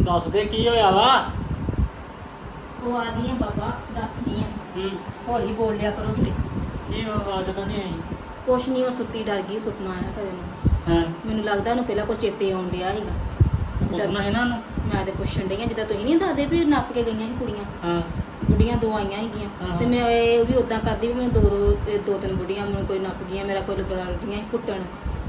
ਦੱਸ ਦੇ ਕੀ ਹੋਇਆ ਵਾ? ਉਹ ਆ ਗਈ ਆ ਬਾਬਾ ਦੱਸਦੀ ਆ। ਹੂੰ। ਹੌਲੀ ਬੋਲ ਲਿਆ ਕਰੋ ਤੁਸੀਂ। ਕੀ ਆਵਾਜ਼ ਤਾਂ ਨਹੀਂ ਆਈ? ਕੁਛ ਨਹੀਂ ਉਹ ਸੁੱਤੀ ਡਰ ਗਈ ਸੁਪਨਾ ਆਇਆ ਕਰੇ ਨੂੰ। ਹਾਂ? ਮੈਨੂੰ ਲੱਗਦਾ ਉਹਨੂੰ ਪਹਿਲਾਂ ਕੁਛ ਚੇਤੇ ਆਉਣ ਡਿਆ ਸੀਗਾ। ਪੁੱਛਣਾ ਨੂੰ ਮੈਂ ਤੇ ਪੁੱਛਣ ਡਈ ਆ ਜਿੱਦਾਂ ਤੁਸੀਂ ਨਹੀਂ ਦੱਸਦੇ ਵੀ ਨੱਪ ਕੇ ਗਈਆਂ ਸੀ ਕੁੜੀਆਂ। ਹਾਂ। ਬੁੱਢੀਆਂ ਦੋ ਆਈਆਂ ਸੀਗੀਆਂ। ਹਾਂ। ਤੇ ਮੈਂ ਇਹ ਵੀ ਉਦਾਂ ਕਰਦੀ ਵੀ ਮੈਨੂੰ ਦੋ ਦੋ ਇਹ ਦੋ ਤਿੰਨ ਬੁੱਢੀਆਂ ਮੈਨੂੰ ਕੋਈ ਨੱਪ ਗਈਆਂ ਮੇਰਾ ਕੋਈ ਲਗੜਾ ਲੱਗੀਆਂ ਸੀ ਕੁੱਟਣ।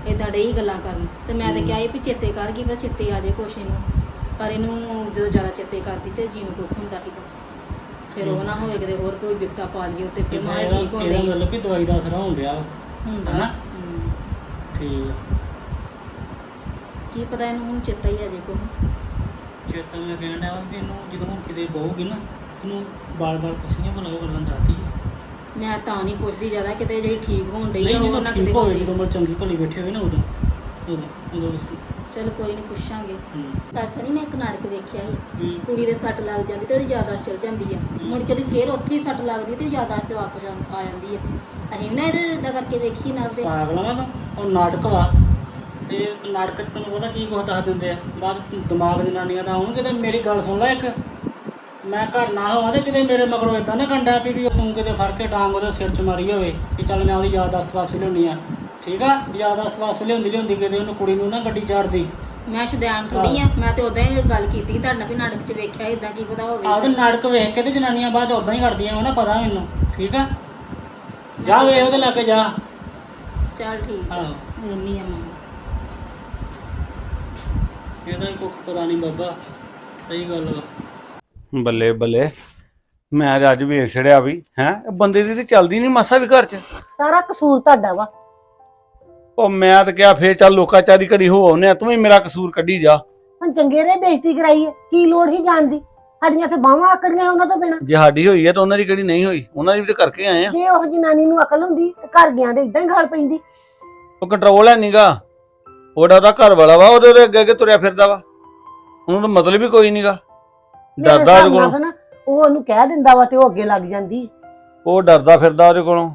ਇਦਾਂ ਡਈ ਗੱਲਾਂ ਕਰਨ। ਤੇ ਮੈਂ ਤੇ। ਕਿਹਾ ਸੀ ਵੀ ਚੇਤੇ ਕਰ ਗਈ ਬਸ ਚੇਤੇ ਆ ਜੇ ਕੁਛ ਇਹਨੂੰ। ਪਰ ਇਹਨੂੰ ਜਦੋਂ ਜ਼ਿਆਦਾ ਚੇਤੇ ਕਰਦੀ ਤੇ ਜੀ ਨੂੰ ਦੁੱਖ ਹੁੰਦਾ ਸੀਗਾ। ਫਿਰ ਉਹ ਨਾ ਹੋਵੇ ਕਿਤੇ ਹੋਰ ਕੋਈ ਬਿਪਤਾ ਪਾ ਲਈਏ ਉੱਤੇ ਫਿਰ ਮੈਂ ਇਹਦਾ ਠੀਕ ਇਹਦਾ ਮਤਲਬ ਵੀ ਦਵਾਈ ਦਾ ਅਸਰ ਹੋਣ ਡਿਆ ਵਾ ਹੁੰਦਾ। ਹਨਾ? ਠੀਕ ਆ। ਕੀ ਪਤਾ ਇਹਨੂੰ ਹੁਣ ਚੇਤਾ ਹੀ ਆ ਜੇ ਕੋ ਚੇਤਾ ਮੈਂ ਕਹਿਣ ਡਿਆ ਵਾ ਵੀ ਇਹਨੂੰ ਜਦੋਂ ਹੁਣ ਕਿਤੇ ਬਹੂਗੀ ਨਾ ਇਹਨੂੰ ਬਾਰ-ਬਾਰ ਪੁੱਛੀਆਂ ਭਲਾ ਉਹ ਗੱਲਾਂ ਦੱਸਦੀ ਆ। ਮੈਂ ਤਾਂ ਨਹੀਂ ਪੁੱਛਦੀ ਜ਼ਿਆਦਾ ਕਿਤੇ ਜਿਹੜੀ ਠੀਕ ਹੋਣ ਡਈ ਨਹੀਂ ਆ ਉਹ ਜਦੋਂ ਨਾ ਠੀਕ ਕਿਤੇ ਹੋਵੇ ਜਦੋਂ ਮੈਂ ਚੰਗੀ ਭਲੀ ਬੈਠੀ ਹੋਈ ਨਾ ਉਦੋਂ ਉਦੋਂ ਉਦੋਂ ਚਲ ਕੋਈ ਨਹੀਂ ਪੁੱਛਾਂਗੇ। ਸੱਸ ਨਹੀਂ ਮੈਂ ਇੱਕ ਨਾਟਕ ਵੇਖਿਆ ਸੀ। ਕੁੜੀ ਦੇ ਸੱਟ ਲੱਗ ਜਾਂਦੀ ਤੇ ਉਹਦੀ ਯਾਦਾਸ਼ਤ ਚਲ ਜਾਂਦੀ ਆ। ਮੁੜ ਕੇ ਉਹਦੀ ਫੇਰ ਉੱਥੇ ਹੀ ਸੱਟ ਲੱਗਦੀ ਤੇ ਯਾਦਾਸ਼ਤ ਵਾਪਸ ਆ ਆ ਜਾਂਦੀ ਆ। ਅਸੀਂ ਵੀ ਨਾ ਇਹਦੇ ਏਦਾਂ ਕਰਕੇ ਵੇਖੀ ਨਾ ਉਹਦੇ ਪਾਗਲ ਆ ਨਾ ਉਹ ਨਾਟਕ ਵਾ। ਤੇ ਨਾਟਕ 'ਚ ਤੈਨੂੰ ਪਤਾ ਕੀ ਕੁਛ ਦੱਸ ਦਿੰਦੇ ਆ? ਬਾਅਦ ਦਿਮਾਗ ਜਨਾਨੀਆਂ ਦਾ ਆਉਣ ਕਿਤੇ ਮੇਰੀ ਗੱਲ ਸੁਣ ਲੈ ਇੱਕ। ਮੈਂ ਘਰ ਨਾ ਹੋਵਾਂ ਤੇ ਕਿਤੇ ਮੇਰੇ ਮਗਰੋਂ ਏਦਾਂ ਨਾ ਕੰਡਾ ਵੀ ਵੀ ਤੂੰ ਕਿਤੇ ਫੜ ਕੇ ਡਾਂਗ ਉਹਦੇ ਸਿਰ 'ਚ ਮਾਰੀ ਹੋਵੇ ਕਿ ਚੱਲ ਮੈਂ ਉਹਦੀ ਯਾਦਾਸ਼ਤ ਵਾਪਸ ਲਿਆਉਣੀ ਆ। ਠੀਕ ਆ? ਯਾਦਾਸ਼ਤ ਵਾਪਸ ਲਿਆਉਂਦੀ ਲਿਆਉਂਦੀ ਕਿਤੇ ਉਹਨੂੰ ਕੁੜੀ ਨੂੰ ਨਾ ਗੱਡੀ ਚਾੜਦੀ। ਮੈਂ ਸ਼ੁਦੈਨ ਥੋੜੀ ਆ ਮੈਂ ਤੇ ਉਦਾਂ ਹੀ ਗੱਲ ਕੀਤੀ ਸੀ ਤੁਹਾਡੇ ਨਾਲ ਵੀ ਨਾਟਕ 'ਚ ਵੇਖਿਆ ਇਦਾਂ ਕੀ ਪਤਾ ਆਹ ਤੇ ਹੋਵੇ ਨਾਟਕ ਵੇਖ ਕੇ ਤੇ ਜਨਾਨੀਆਂ ਬਾਅਦ ਉਦਾਂ ਹੀ ਕਰਦੀਆਂ ਉਹਨਾਂ ਪਤਾ ਮੈਨੂੰ ਠੀਕ ਆ? ਜਾ ਵੇ ਉਹਦੇ ਲਾਗੇ ਜਾ। ਚੱਲ ਠੀਕ ਆ ਆਹੋ ਇੰਨੀ ਆ ਮੈਂ। ਇਹਦਾ ਹੀ ਕੁੱਖ ਪਤਾ ਨਹੀਂ ਬਾਬਾ ਸਹੀ ਗੱਲ ਵਾ। ਬੱਲੇ ਬੱਲੇ ਮੈਂ ਤਾਂ ਅੱਜ ਵੇਖ ਛੜਿਆ ਵੀ ਹੈ? ਬੰਦੇ ਦੀ ਤੇ ਚੱਲਦੀ ਨਹੀਂ ਮਾਸਾ ਵੀ ਘਰ 'ਚ। ਸਾਰਾ ਕਸੂਰ ਤੁਹਾਡਾ ਵਾ। ਉਹ ਮੈਂ ਤਾਂ ਕਿਹਾ ਫੇਰ ਚੱਲ ਲੋਕਾਚਾਰੀ ਘੜੀ ਹੋ ਆਉਨੇ ਆ ਤੂੰ ਵੀ ਮੇਰਾ ਕਸੂਰ ਕੱਢੀ ਜਾ। ਹੁਣ ਚੰਗੇ ਰੇ ਬੇਇੱਜ਼ਤੀ ਕਰਾਈ ਹੈ ਕੀ ਲੋੜ ਹੀ ਜਾਣ ਦੀ? ਸਾਡੀਆਂ ਤੇ ਬਾਹਾਂ ਆਕੜੀਆਂ ਉਹਨਾਂ ਤੋਂ ਬਿਨਾ। ਜੇ ਸਾਡੀ ਹੋਈ ਹੈ ਤਾਂ ਉਹਨਾਂ ਦੀ ਕਿਹੜੀ ਨਹੀਂ ਹੋਈ ਉਹਨਾਂ ਦੀ ਵੀ ਤਾਂ ਕਰਕੇ ਆਏ ਆ। ਜੇ ਉਹ ਜਨਾਨੀ ਨੂੰ ਅਕਲ ਹੁੰਦੀ ਤੇ ਘਰ ਗਿਆ ਦੇ ਇਦਾਂ ਹੀ ਗਾਲ ਪੈਂਦੀ। ਉਹ ਕੰਟਰੋਲ ਹੈ ਨੀਗਾ। ਉਹਦਾ ਉਹਦਾ ਘਰ ਵਾਲਾ ਵਾ ਉਹਦੇ ਉਹਦੇ ਅੱਗੇ ਅੱਗੇ ਤੁਰਿਆ ਫਿਰਦਾ ਵਾ। ਉਹਨੂੰ ਤਾਂ ਮਤਲਬ ਹੀ ਕੋਈ ਨੀਗਾ। ਮੇਰੇ ਡਰਦਾ ਹਿਸਾਬ ਉਹਦੇ ਨਾਲ ਕੋਲੋਂ। ਤਾਂ ਨਾ ਉਹ ਉਹਨੂੰ ਕਹਿ ਦਿੰਦਾ ਵਾ ਤੇ ਉਹ ਅੱਗੇ ਲੱਗ ਜਾਂਦੀ। ਉਹ ਡਰਦਾ ਫਿਰਦਾ ਉਹਦੇ ਕੋਲੋਂ।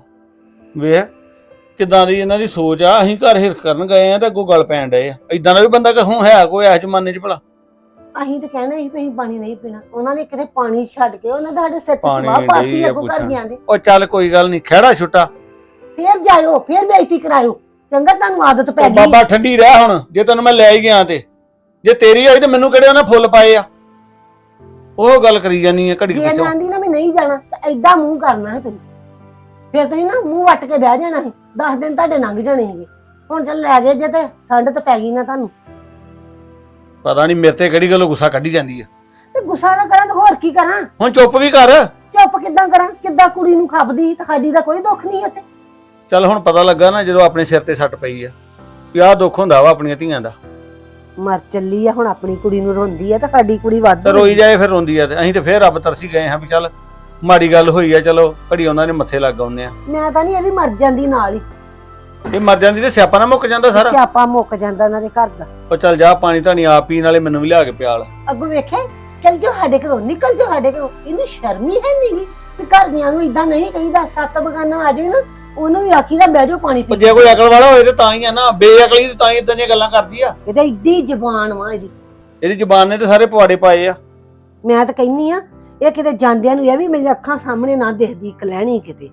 ਵੇਖ ਕਿਦਾਂ ਦੀ ਇਹਨਾਂ ਦੀ ਸੋਚ ਆ? ਅਸੀਂ ਘਰ ਹਿਰਖ ਕਰਨ ਗਏ ਆ ਤੇ ਅੱਗੋਂ ਗੱਲ ਪੈਣ ਡਏ ਆ। ਇਦਾਂ ਦਾ ਵੀ ਬੰਦਾ ਕਹੂੰ ਹੈ ਕੋਈ ਐ ਜ਼ਮਾਨੇ 'ਚ ਭਲਾ? ਅਸੀਂ ਤੇ ਕਹਿਣਾ ਸੀ ਵੀ ਅਸੀਂ ਪਾਣੀ ਨਹੀਂ ਪੀਣਾ। ਉਹਨਾਂ ਨੇ ਕਿਤੇ ਪਾਣੀ ਛੱਡ ਕੇ ਉਹਨਾਂ ਦੇ ਸਾਡੇ ਸਿਰ 'ਚ ਪਾਣੀ ਸਵਾਹ ਡਈ ਪਾਤੀ ਆ ਅੱਗੋਂ ਘਰ ਪੁੱਛਣ। ਦੇ ਉਹ ਚੱਲ ਕੋਈ ਗੱਲ ਨਹੀਂ ਖਹਿੜਾ ਛੁੱਟਾ। ਫੇਰ ਜਾਇਓ ਫੇਰ ਬੇਇੱਜ਼ਤੀ ਕਰਾਇਓ। ਚੰਗਾ ਤੁਹਾਨੂੰ ਆਦਤ ਪੈ ਉਹ ਗਈ। ਬਾਬਾ ਠੰਡੀ ਰਹਿ ਹੁਣ ਜੇ ਤੈਨੂੰ ਮੈਂ ਲੈ ਹੀ ਗਿਆ ਤੇ। ਜੇ ਤੇਰੀ ਹੋਈ ਤੇ ਮੈਨੂੰ ਕਿਹੜੇ ਉਹਨੇ ਫੁੱਲ ਪਾਏ ਆ? ਉਹ ਗੱਲ ਕਰੀ ਜਾਨੀ ਆ ਘੜੀ ਕੁ ਜੇ ਪਿੱਛੋਂ। ਮੈਂ ਆਂਦੀ ਨਾ ਮੈਂ ਨਹੀਂ ਜਾਣਾ ਤਾਂ ਐਦਾਂ ਮੂੰਹ ਕਰਨਾ ਹੈ ਤੁਸੀਂ ਫਿਰ ਤੁਸੀਂ ਨਾ ਮੂੰਹ ਵੱਟ ਕੇ ਬਹਿ ਜਾਣਾ ਸੀ। 10 ਦਿਨ ਤੁਹਾਡੇ ਲੰਘ ਜਾਣੇ ਸੀਗੇ। ਹੁਣ ਚੱਲ ਲੈ ਗਏ ਜੇ ਤੇ ਠੰਡ ਤਾਂ ਪੈ ਗਈ ਨਾ ਤੁਹਾਨੂੰ। ਪਤਾ ਨਹੀਂ ਮੇਰੇ ਤੇ ਕਿਹੜੀ ਗੱਲੋਂ ਗੁੱਸਾ ਕੱਢੀ ਜਾਂਦੀ ਆ। ਤੇ ਗੁੱਸਾ ਨਾ ਕਰਾਂ ਤਾਂ ਹੋਰ ਕੀ ਕਰਾਂ? ਹੁਣ ਚੁੱਪ ਵੀ ਕਰ। ਚੁੱਪ ਕਿੱਦਾਂ ਕਰਾਂ? ਕਿੱਦਾਂ ਕੁੜੀ ਨੂੰ ਖਾਪਦੀ? ਤੇ ਸਾਡੀ ਦਾ ਕੋਈ ਦੁੱਖ ਨਹੀਂ ਇੱਥੇ। ਚੱਲ ਹੁਣ ਪਤਾ ਲੱਗਾ ਨਾ ਜਦੋਂ ਆਪਣੇ ਸਿਰ ਤੇ ਸੱਟ ਪਈ ਆ। ਵੀ ਆਹ ਦੁੱਖ ਹੁੰਦਾ ਵਾ ਆਪਣੀਆਂ ਧੀਆਂ ਦਾ। ਮਰ ਚੱਲੀ ਆ ਹੁਣ ਆਪਣੀ ਕੁੜੀ ਨੂੰ ਰੋਂਦੀ ਆ ਤੇ ਸਾਡੀ ਕੁੜੀ ਵੱਧ ਤੇ ਰੋਈ ਜਾਏ ਫਿਰ ਰੋਂਦੀ ਆ ਤੇ ਅਸੀਂ ਤੇ ਫੇਰ ਰੱਬ ਤਰਸੀ ਗਏ ਹਾਂ ਵੀ ਚੱਲ ਮਾੜੀ ਗੱਲ ਹੋਈ ਆ ਚਲੋ ਘੜੀ ਉਹਨਾਂ ਨੇ ਮੱਥੇ ਲੱਗ ਆਉਂਦੇ ਆ। ਮੈਂ ਤਾਂ ਨਹੀਂ ਇਹ ਵੀ ਮਰ ਜਾਂਦੀ ਨਾਲ ਹੀ। ਇਹ ਮਰ ਜਾਂਦੀ ਤੇ ਸਿਆਪਾ ਨਾ ਮੁੱਕ ਜਾਂਦਾ ਸਾਰਾ? ਸਿਆਪਾ ਮੁੱਕ ਜਾਂਦਾ ਉਹਨਾਂ ਦੇ ਘਰ ਦਾ। ਉਹ ਚੱਲ ਜਾ ਪਾਣੀ ਧਾਣੀ ਆਪ ਪੀਣ ਵਾਲੇ ਮੈਨੂੰ ਵੀ ਲਿਆ ਕੇ ਪਿਆਲ। ਅੱਗੋਂ ਵੇਖੇ ਚੱਲ ਜੋ ਸਾਡੇ ਘਰੋਂ ਨਿਕਲ ਜੋ ਸਾਡੇ ਘਰੋਂ। ਇਹਨੂੰ ਸ਼ਰਮ ਹੀ ਹੈ ਨਹੀਂਗੀ ਵੀ ਘਰ ਦੀਆਂ ਨੂੰ ਇਦਾਂ ਨਹੀਂ ਕਹੀਦਾ ਸੱਤ ਬਗਾਨਾ ਆ ਜਾਏ ਨਾ ਉਹਨੂੰ ਵੀ ਆਖੀਦਾ ਬਹਿ ਜਾਓ ਪਾਣੀ ਪੀ ਜੇ ਕੋਈ ਅਕਲ ਵਾਲਾ ਹੋਏ ਤੇ ਤਾਂ ਹੀ ਆ ਨਾ ਬੇਅਕਲੀ ਤੇ ਤਾਂ ਹੀ ਇਦਾਂ ਦੀਆਂ ਗੱਲਾਂ ਕਰਦੀ ਆ। ਇਹਦੇ ਇੱਡੀ ਜ਼ਬਾਨ ਵਾ ਇਹਦੀ। ਇਹਦੀ ਜ਼ੁਬਾਨ ਨੇ ਤੇ ਸਾਰੇ ਪਵਾੜੇ ਪਾਏ ਆ। ਮੈਂ ਤਾਂ ਕਹਿੰਨੀ ਆ ਇਹ ਕਿਤੇ ਜਾਂਦਿਆਂ ਨੂੰ ਇਹ ਵੀ ਮੇਰੀਆਂ ਅੱਖਾਂ ਸਾਹਮਣੇ ਨਾ ਦਿਖਦੀ ਕਲਹਿਣੀ ਕਿਤੇ।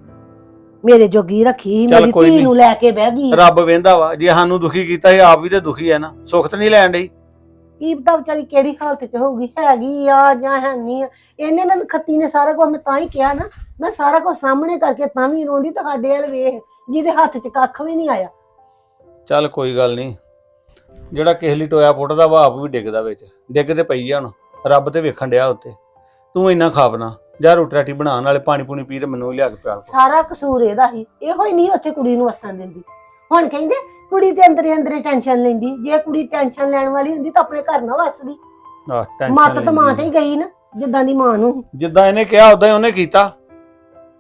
ਮੇਰੇ ਜੋਗੀ ਰੱਖੀ ਚੱਲ ਮੇਰੀ ਕੋਈ ਧੀ ਨੀ। ਨੂੰ ਲੈ ਕੇ ਬਹਿ ਗਈ। ਰੱਬ ਵੇਂਦਾ ਵਾ ਜੇ ਸਾਨੂੰ ਦੁਖੀ ਕੀਤਾ ਇਹ ਆਪ ਵੀ ਤੇ ਦੁਖੀ ਹੈ ਨਾ। ਸੁੱਖ ਤੇ ਨਹੀਂ ਲੈਣ ਡਈ। ਕੀ ਪਤਾ ਵਿਚਾਰੀ ਕਿਹੜੀ ਹਾਲਤ 'ਚ ਹੋਊਗੀ? ਹੈਗੀ ਆ ਜਾਂ ਹੈ ਨਹੀਂ ਆ? ਇਹਨੇ ਨਾ ਖੱਤੀ ਨੇ ਸਾਰਾ ਕੁਝ ਮੈਂ ਤਾਂ ਹੀ ਕਿਹਾ ਨਾ ਮੈਂ ਸਾਰਾ ਕੁਝ ਸਾਹਮਣੇ ਕਰਕੇ ਤਾਂ ਵੀ ਰੋਂਦੀ ਤੁਹਾਡੇ ਵੱਲ ਵੇਖ ਜਿਹਦੇ ਹੱਥ 'ਚ ਕੱਖ ਵੀ ਨਹੀਂ ਆਇਆ। ਚੱਲ ਕੋਈ ਗੱਲ ਨਹੀਂ। ਜਿਹੜਾ ਕਿਸੇ ਲਈ ਟੋਇਆ ਪੁੱਟਦਾ ਵਾ ਆਪ ਵੀ ਡਿੱਗਦਾ ਵਿੱਚ। ਡਿੱਗ ਤੇ ਪਈ ਆ ਹੁਣ। ਰੱਬ ਤੇ ਵੇਖਣ ਡਿਆ ਉੱਤੇ। ਤੂੰ ਇੰਨਾ ਖਾਪਣਾ ਜਾ ਰੋਟੀ ਰਾਟੀ ਬਣਾਉਣ ਵਾਲੇ ਪਾਣੀ ਪੂਣੀ ਪੀ ਤੇ ਮੈਨੂੰ ਲਿਆ ਕੇ ਪਿਆਲ ਸਾਰਾ ਕਸੂਰ ਇਹਦਾ ਹੀ ਇਹੋ ਹੀ ਨਹੀਂ ਉੱਥੇ ਕੁੜੀ ਨੂੰ ਵਸਣ ਦਿੰਦੀ। ਹੁਣ ਕਹਿੰਦੇ ਕੁੜੀ ਤੇ ਅੰਦਰੇ ਅੰਦਰੇ ਟੈਨਸ਼ਨ ਲੈਂਦੀ ਜੇ ਕੁੜੀ ਟੈਨਸ਼ਨ ਲੈਣ ਵਾਲੀ ਹੁੰਦੀ ਤਾਂ ਆਪਣੇ ਘਰ ਨਾ ਵਸਦੀ। ਆਹ ਟੈਨਸ਼ਨ ਮੱਤ ਤਾਂ ਮਾਂ ਤੇ ਹੀ ਗਈ ਨਾ ਜਿੱਦਾਂ ਦੀ ਮਾਂ ਨੂੰ। ਜਿੱਦਾਂ ਇਹਨੇ ਕਿਹਾ ਉਦਾਂ ਹੀ ਉਹਨੇ ਕੀਤਾ।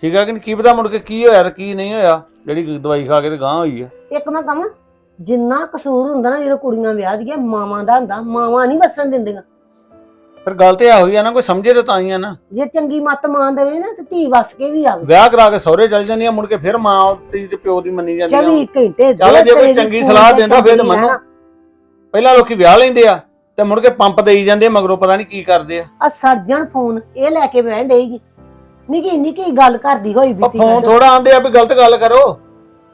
ਠੀਕ ਆ ਕਿ ਨਹੀਂ? ਕੀ ਪਤਾ ਮੁੜ ਕੇ ਕੀ ਹੋਇਆ ਤੇ ਕੀ ਨਹੀਂ ਹੋਇਆ? ਜਿਹੜੀ ਦਵਾਈ ਖਾ ਕੇ ਤੇ ਗਾਂ ਹੋਈ ਆ। ਇੱਕ ਮੈਂ ਕਹਾਂ ਜਿੰਨਾ ਕਸੂਰ ਹੁੰਦਾ ਨਾ ਜਦੋਂ ਕੁੜੀਆਂ ਵਿਆਹ ਦੀਆਂ ਮਾਵਾਂ ਦਾ ਹੁੰਦਾ ਮਾਵਾਂ ਨਹੀਂ ਵਸਣ ਦਿੰਦੀਆਂ। ਫਿਰ ਗੱਲ ਤੇ ਇਹੋ ਹੀ ਆ ਨਾ ਕੋਈ ਸਮਝੇ ਤੇ ਤਾਂ ਹੀ ਆ ਨਾ। ਜੇ ਚੰਗੀ ਮੱਤ ਮਾਂ ਦੇਵੇ ਨਾ ਤੇ ਧੀ ਵਸ ਕੇ ਵੀ ਆਵੇ। ਵਿਆਹ ਕਰਾ ਕੇ ਸਹੁਰੇ ਚਲ ਜਾਂਦੀਆਂ ਮੁੜ ਕੇ ਫਿਰ ਮਾਂ ਤੇ ਤੇ ਪਿਓ ਦੀ ਮੰਨੀ ਜਾਂਦੀਆਂ 24 ਘੰਟੇ ਚੱਲ ਜੇ ਕੋਈ ਚੰਗੀ ਸਲਾਹ ਤੇ ਦਿੰਦਾ ਫਿਰ ਚੱਲਦੀ ਮੰਨੋ। ਪਹਿਲਾਂ ਲੋਕੀ ਵਿਆਹ ਲੈਂਦੇ ਆ ਤੇ ਮੁੜ ਕੇ ਪੰਪ ਦੇਈ ਜਾਂਦੇ ਮਗਰੋਂ ਪਤਾ ਨਹੀਂ ਕੀ ਕਰਦੇ ਆ। ਆ ਸਰਜਣ ਫੋਨ ਇਹ ਲੈ ਕੇ ਬਹਿਣ ਡੇਗੀ ਨਿੱਕੀ ਨਿੱਕੀ ਗੱਲ ਕਰਦੀ ਹੋਈ ਬੀਤੀ ਫੋਨ। ਥੋੜਾ ਆਂਦੇ ਆ ਵੀ ਗਲਤ ਗੱਲ ਕਰੋ।